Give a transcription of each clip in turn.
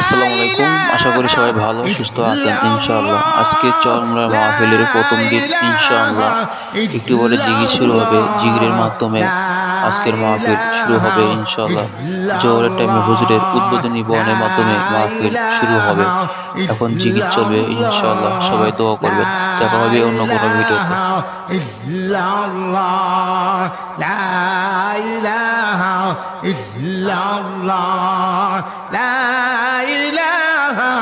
আসসালামু আলাইকুম আশা করি সবাই ভালো সুস্থ আছেন ইনশাআল্লাহ আজকে চরমরা মাহফিলের প্রথম দিন ইনশাআল্লাহ একটু পরে জিগির শুরু হবে জিগিরের মাধ্যমে আজকের মাহফিল শুরু হবে ইনশাআল্লাহ জোহরের টাইমে হুজুরের উদ্বোধনী বনের মাধ্যমে মাহফিল শুরু হবে এখন জিগির চলবে ইনশাআল্লাহ সবাই দোয়া করবেন দেখা হবে অন্য কোনো ভিডিওতে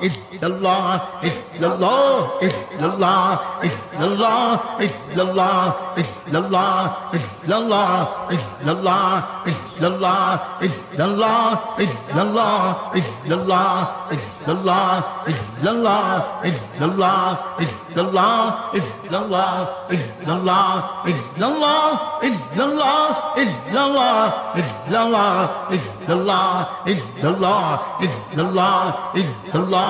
Is Is Is Is Is Is Is Is Is Is Is Is the the the the the the the the the the the law? law? law? law? law? law? law? law? law? law? law? the law? Is the law? Is the law? Is the law? Is the law? Is the law? Is the law? Is the law? Is the law?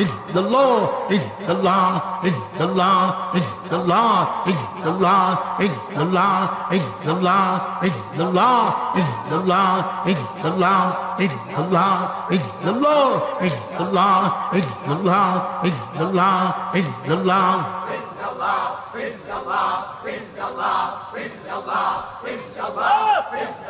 is is is is is illallah illallah illallah illallah illallah illallah illallah illallah illallah illallah illallah illallah illallah illallah illallah is illallah illallah illallah illallah illallah